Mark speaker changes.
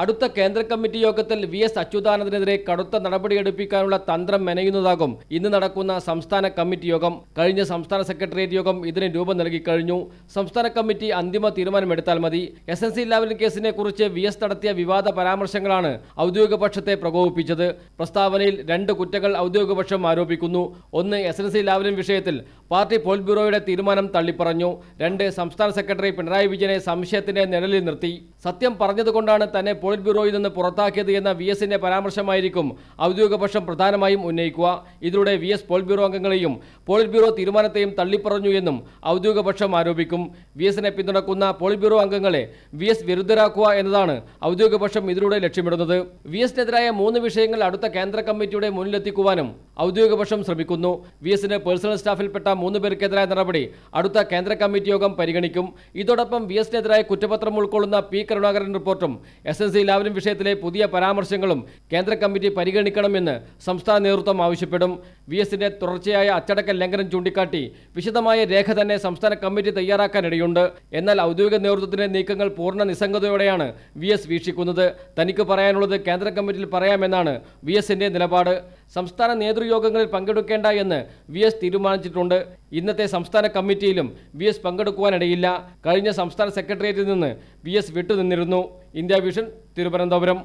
Speaker 1: അടുത്ത കേന്ദ്ര കമ്മിറ്റി യോഗത്തിൽ വി എസ് അച്യുതാനന്ദനെതിരെ കടുത്ത നടപടിയെടുപ്പിക്കാനുള്ള തന്ത്രം മെനയുന്നതാകും. ഇന്ന് നടക്കുന്ന സംസ്ഥാന കമ്മിറ്റി യോഗം കഴിഞ്ഞ സംസ്ഥാന സെക്രട്ടേറിയറ്റ് യോഗം ഇതിന് രൂപം നൽകിക്കഴിഞ്ഞു സംസ്ഥാന കമ്മിറ്റി അന്തിമ തീരുമാനമെടുത്താൽ മതി. എസ് എൻ സി ലാവലിൻ കേസിനെ കുറിച്ച് വി എസ് നടത്തിയ വിവാദ പരാമർശങ്ങളാണ് ഔദ്യോഗിക പക്ഷത്തെ പ്രകോപിപ്പിച്ചത്. പ്രസ്താവനയിൽ രണ്ട് കുറ്റങ്ങൾ ഔദ്യോഗിക പക്ഷം ആരോപിക്കുന്നു. ഒന്ന് എസ് എൻ സി ലാവലിൻ വിഷയത്തിൽ പാർട്ടി പോളിറ്റ് ബ്യൂറോയുടെ തീരുമാനം തള്ളിപ്പറഞ്ഞു. രണ്ട് സംസ്ഥാന സെക്രട്ടറി പിണറായി വിജയനെ സംശയത്തിന്റെ നിഴലിൽ നിർത്തി. സത്യം പറഞ്ഞതുകൊണ്ടാണ് തന്നെ പോളിറ്റ് ബ്യൂറോയിൽ നിന്ന് പുറത്താക്കിയത് എന്ന വി എസിന്റെ പരാമർശമായിരിക്കും ഔദ്യോഗിക പക്ഷം പ്രധാനമായും ഉന്നയിക്കുക. ഇതിലൂടെ വി എസ് പോളിറ്റ് ബ്യൂറോ അംഗങ്ങളെയും പോളിറ്റ് ബ്യൂറോ തീരുമാനത്തെയും തള്ളിപ്പറഞ്ഞു എന്നും ഔദ്യോഗിക പക്ഷം ആരോപിക്കും. വി എസിനെ പിന്തുണക്കുന്ന പോളിറ്റ് ബ്യൂറോ അംഗങ്ങളെ വി എസ് വിരുദ്ധരാക്കുക എന്നതാണ് ഔദ്യോഗിക പക്ഷം ഇതിലൂടെ ലക്ഷ്യമിടുന്നത്. വി എസിനെതിരായ മൂന്ന് വിഷയങ്ങൾ അടുത്ത കേന്ദ്ര കമ്മിറ്റിയുടെ മുന്നിലെത്തിക്കുവാനും ഔദ്യോഗിക പക്ഷം ശ്രമിക്കുന്നു. വി എസിന് പേഴ്സണൽ സ്റ്റാഫിൽപ്പെട്ട മൂന്ന് പേർക്കെതിരായ നടപടി അടുത്ത കേന്ദ്ര കമ്മിറ്റി യോഗം പരിഗണിക്കും. ഇതോടൊപ്പം വി എസിനെതിരായ കുറ്റപത്രം ഉൾക്കൊള്ളുന്ന പി കരുണാകരൻ റിപ്പോർട്ടും എസ് എൻ സി വിഷയത്തിലെ പുതിയ പരാമർശങ്ങളും കേന്ദ്ര കമ്മിറ്റി പരിഗണിക്കണമെന്ന് സംസ്ഥാന നേതൃത്വം ആവശ്യപ്പെടും. വി എസിന്റെ തുടർച്ചയായ അച്ചടക്ക ലംഘനം ചൂണ്ടിക്കാട്ടി വിശദമായ രേഖ തന്നെ സംസ്ഥാന കമ്മിറ്റി തയ്യാറാക്കാനിടയുണ്ട്. എന്നാൽ ഔദ്യോഗിക നേതൃത്വത്തിന്റെ നീക്കങ്ങൾ പൂർണ നിസ്സംഗതയോടെയാണ് വി എസ് വീക്ഷിക്കുന്നത്. തനിക്ക് പറയാനുള്ളത് കേന്ദ്ര കമ്മിറ്റിയിൽ പറയാമെന്നാണ് വി എസിന്റെ നിലപാട്. സംസ്ഥാന നേതൃയോഗങ്ങളിൽ പങ്കെടുക്കേണ്ട എന്ന് വി എസ് തീരുമാനിച്ചിട്ടുണ്ട്. ഇന്നത്തെ സംസ്ഥാന കമ്മിറ്റിയിലും വി എസ് പങ്കെടുക്കുവാനിടയില്ല. കഴിഞ്ഞ സംസ്ഥാന സെക്രട്ടേറിയറ്റിൽ നിന്ന് വി എസ് വിട്ടുനിന്നിരുന്നു. India vision Thiruvananthapuram.